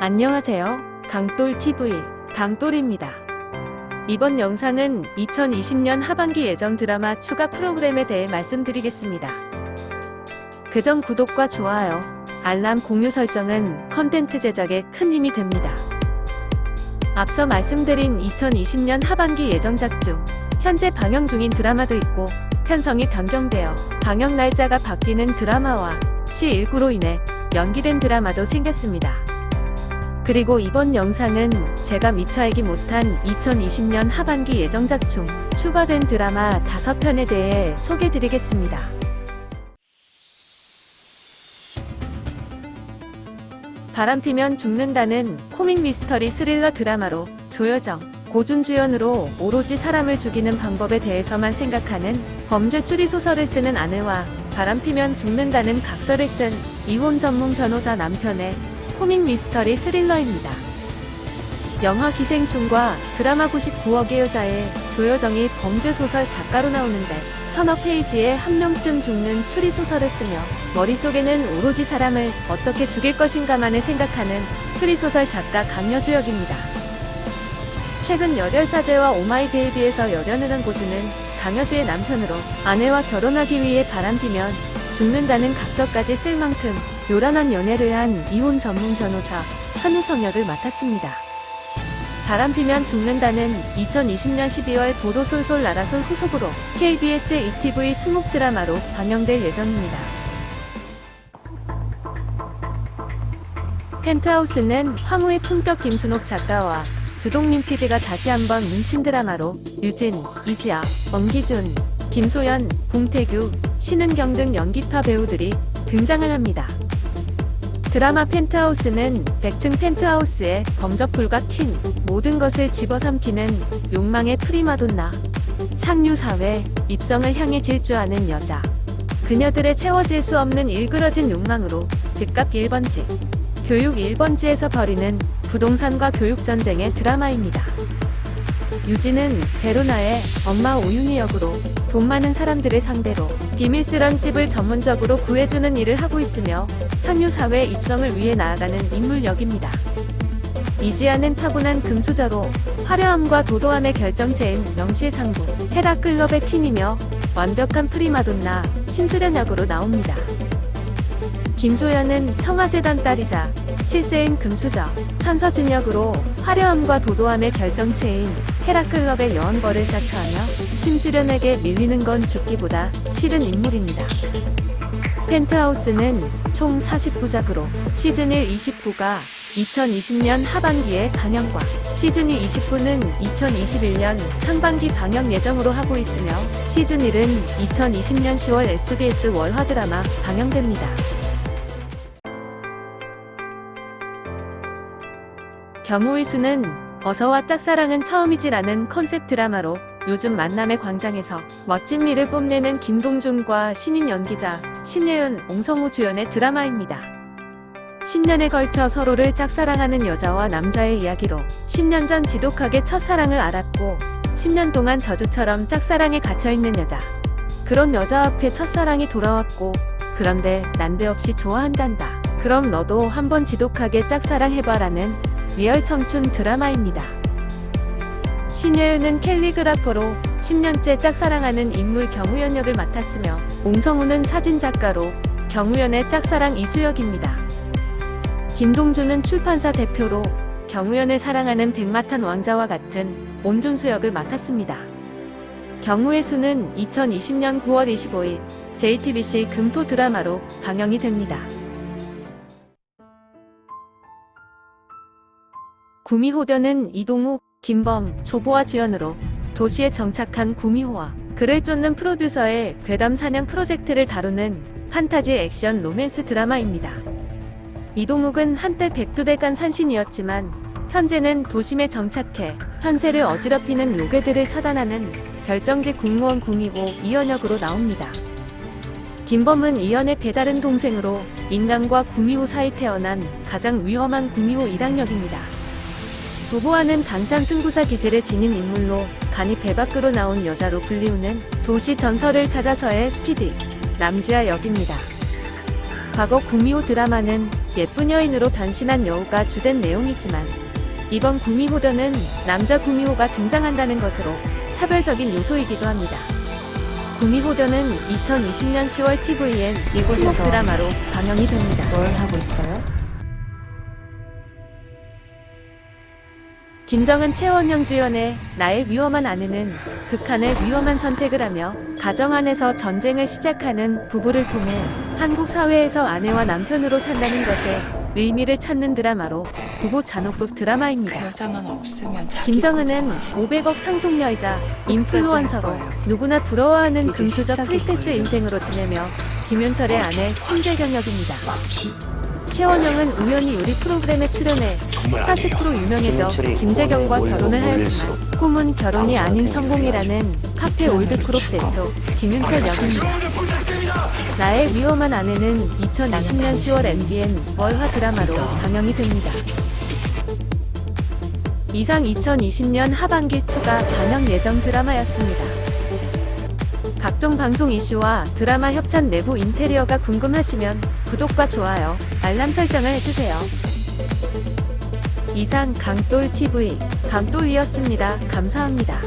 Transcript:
안녕하세요. 강돌TV 강돌입니다. 이번 영상은 2020년 하반기 예정 드라마 추가 프로그램에 대해 말씀드리겠습니다. 그전 구독과 좋아요, 알람 공유 설정은 컨텐츠 제작에 큰 힘이 됩니다. 앞서 말씀드린 2020년 하반기 예정작 중 현재 방영 중인 드라마도 있고 편성이 변경되어 방영 날짜가 바뀌는 드라마와 C19로 인해 연기된 드라마도 생겼습니다. 그리고 이번 영상은 제가 미처 알기 못한 2020년 하반기 예정작 중 추가된 드라마 5편에 대해 소개드리겠습니다. 바람 피면 죽는다는 코믹 미스터리 스릴러 드라마로 조여정, 고준 주연으로 오로지 사람을 죽이는 방법에 대해서만 생각하는 범죄 추리 소설을 쓰는 아내와 바람 피면 죽는다는 각서를 쓴 이혼 전문 변호사 남편의 코믹 미스터리 스릴러입니다. 영화 기생충과 드라마 99억의 여자의 조여정이 범죄 소설 작가로 나오는데 서너 페이지에 한 명쯤 죽는 추리 소설을 쓰며 머릿속에는 오로지 사람을 어떻게 죽일 것인가만을 생각하는 추리 소설 작가 강여주 역입니다. 최근 열혈사제와 오마이베이비에서 열연을 한 고주는 강여주의 남편으로 아내와 결혼하기 위해 바람피면 죽는다는 각서까지 쓸 만큼 요란한 연애를 한 이혼 전문 변호사 한우성 역을 맡았습니다. 바람 피면 죽는다는 2020년 12월 보도솔솔 나라솔 후속으로 KBS ETV 수목 드라마로 방영될 예정입니다. 펜트하우스는 황후의 품격 김순옥 작가와 주동민 PD가 다시 한번 뭉친 드라마로 유진, 이지아, 엄기준, 김소연, 봉태규, 신은경 등 연기파 배우들이 등장을 합니다. 드라마 펜트하우스는 100층 펜트하우스에 범접불가 퀸, 모든 것을 집어삼키는 욕망의 프리마돈나, 상류 사회, 입성을 향해 질주하는 여자. 그녀들의 채워질 수 없는 일그러진 욕망으로 집값 1번지, 교육 1번지에서 벌이는 부동산과 교육 전쟁의 드라마입니다. 유진은 베로나의 엄마 오윤희 역으로 돈 많은 사람들을 상대로 비밀스런 집을 전문적으로 구해주는 일을 하고 있으며 상류 사회 입성을 위해 나아가는 인물 역입니다. 이지아는 타고난 금수저로 화려함과 도도함의 결정체인 명실상부 헤라클럽의 퀸이며 완벽한 프리마돈나 심수련 역으로 나옵니다. 김소연은 청와재단 딸이자 실세인 금수저 천서진 역으로 화려함과 도도함의 결정체인 헤라클럽의 여왕벌을 자처하며 심수련에게 밀리는 건 죽기보다 싫은 인물입니다. 펜트하우스는 총 40부작으로 시즌1 20부가 2020년 하반기에 방영과 시즌2 20부는 2021년 상반기 방영 예정으로 하고 있으며 시즌1은 2020년 10월 SBS 월화 드라마 방영됩니다. 경우의 수는 어서와 짝사랑은 처음이지라는 컨셉 드라마로 요즘 만남의 광장에서 멋진 미를 뽐내는 김동준과 신인 연기자 신예은, 옹성우 주연의 드라마입니다. 10년에 걸쳐 서로를 짝사랑하는 여자와 남자의 이야기로 10년 전 지독하게 첫사랑을 알았고 10년 동안 저주처럼 짝사랑에 갇혀있는 여자. 그런 여자 앞에 첫사랑이 돌아왔고 그런데 난데없이 좋아한단다. 그럼 너도 한번 지독하게 짝사랑해봐라는 리얼 청춘 드라마입니다. 신예은은 캘리그라퍼로 10년째 짝사랑하는 인물 경우연 역을 맡았으며 옹성우는 사진작가로 경우연의 짝사랑 이수역입니다. 김동준은 출판사 대표로 경우연을 사랑하는 백마탄 왕자와 같은 온준수 역을 맡았습니다. 경우의 수는 2020년 9월 25일 JTBC 금토 드라마로 방영이 됩니다. 구미호전은 이동욱, 김범, 조보아 주연으로 도시에 정착한 구미호와 그를 쫓는 프로듀서의 괴담 사냥 프로젝트를 다루는 판타지 액션 로맨스 드라마입니다. 이동욱은 한때 백두대간 산신이었지만 현재는 도심에 정착해 현세를 어지럽히는 요괴들을 처단하는 결정직 공무원 구미호 이연역으로 나옵니다. 김범은 이연의 배다른 동생으로 인간과 구미호 사이 태어난 가장 위험한 구미호 일학역입니다. 조보아는 당찬 승부사 기질을 지닌 인물로 간이 배 밖으로 나온 여자로 불리우는 도시 전설을 찾아서의 PD 남지아 역입니다. 과거 구미호 드라마는 예쁜 여인으로 변신한 여우가 주된 내용이지만 이번 구미호전은 남자 구미호가 등장한다는 것으로 차별적인 요소이기도 합니다. 구미호전은 2020년 10월 TVN 이곳에서 드라마로 방영이 됩니다. 뭘 하고 있어요? 김정은 최원영 주연의 나의 위험한 아내는 극한의 위험한 선택을 하며 가정 안에서 전쟁을 시작하는 부부를 통해 한국 사회에서 아내와 남편으로 산다는 것에 의미를 찾는 드라마로 부부 잔혹극 그 드라마입니다. 여자만 없으면 자기 김정은은 거잖아. 500억 상속녀이자 인플루언서로. 누구나 부러워하는 이제 금수저 프리패스 거예요. 인생으로 지내며 김윤철의 아내 심재경 역입니다. 최원영은 우연히 요리 프로그램에 출연해 스타셰프로 유명해져 김재경과 결혼을 하였지만 꿈은 결혼이 아닌 성공이라는 카페 올드크롭 대표 김윤철 역입니다. 나의 위험한 아내는 2020년 10월 MBN 월화 드라마로 방영이 됩니다. 이상 2020년 하반기 추가 방영 예정 드라마였습니다. 각종 방송 이슈와 드라마 협찬 내부 인테리어가 궁금하시면 구독과 좋아요, 알람 설정을 해주세요. 이상 강돌TV 강돌이었습니다. 감사합니다.